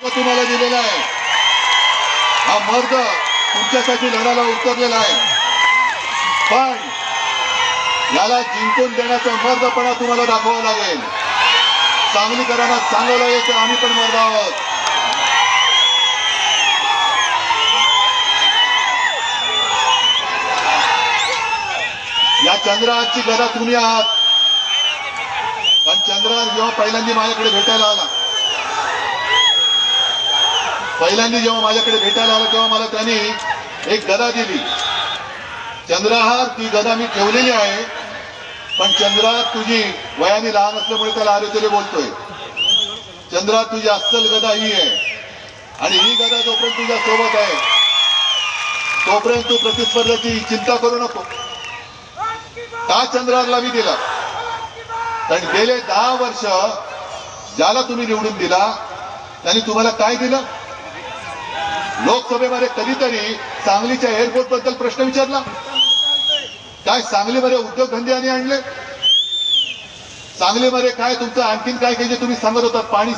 तुम्हाला दिलेला आहे. हा मर्द तुमच्यासाठी लढायला उतरलेला आहे. पण याला जिंकून देण्याचा मर्दपणा तुम्हाला दाखवावा लागेल. सांगलीकरांना चांगलं लागेल तर आम्ही पण मर्द आहोत. या चंद्रहातची गदा तुम्ही आहात. पण चंद्रहात जेव्हा पहिल्यांदा माझ्याकडे भेटायला आला पहिल्यांदा जेव्हा माझ्याकडे भेटायला आला तेव्हा मला त्यांनी एक गदा दिली. चंद्रहार ती गदा मी ठेवलेली आहे पण चंद्रा तुझी वयाने लहान असल्यामुळे त्याला आरोग्य बोलतोय. चंद्रा तुझी अस्सल गदा ही आहे. आणि ही गदा जोपर्यंत तुझ्या सोबत आहे तोपर्यंत तू प्रतिस्पर्धाची चिंता करू नको. का चंद्रहारला मी दिला. कारण गेले दहा वर्ष ज्याला तुम्ही निवडून दिला त्यांनी तुम्हाला काय दिलं? लोकसभेमध्ये कधीतरी सांगलीच्या एअरपोर्टबद्दल प्रश्न विचारला. काय सांगलीमध्ये उद्योगधंदे आणि आणले? सांगलीमध्ये काय तुमचं आणखीन काय काही जे तुम्ही सांगत होता पाणी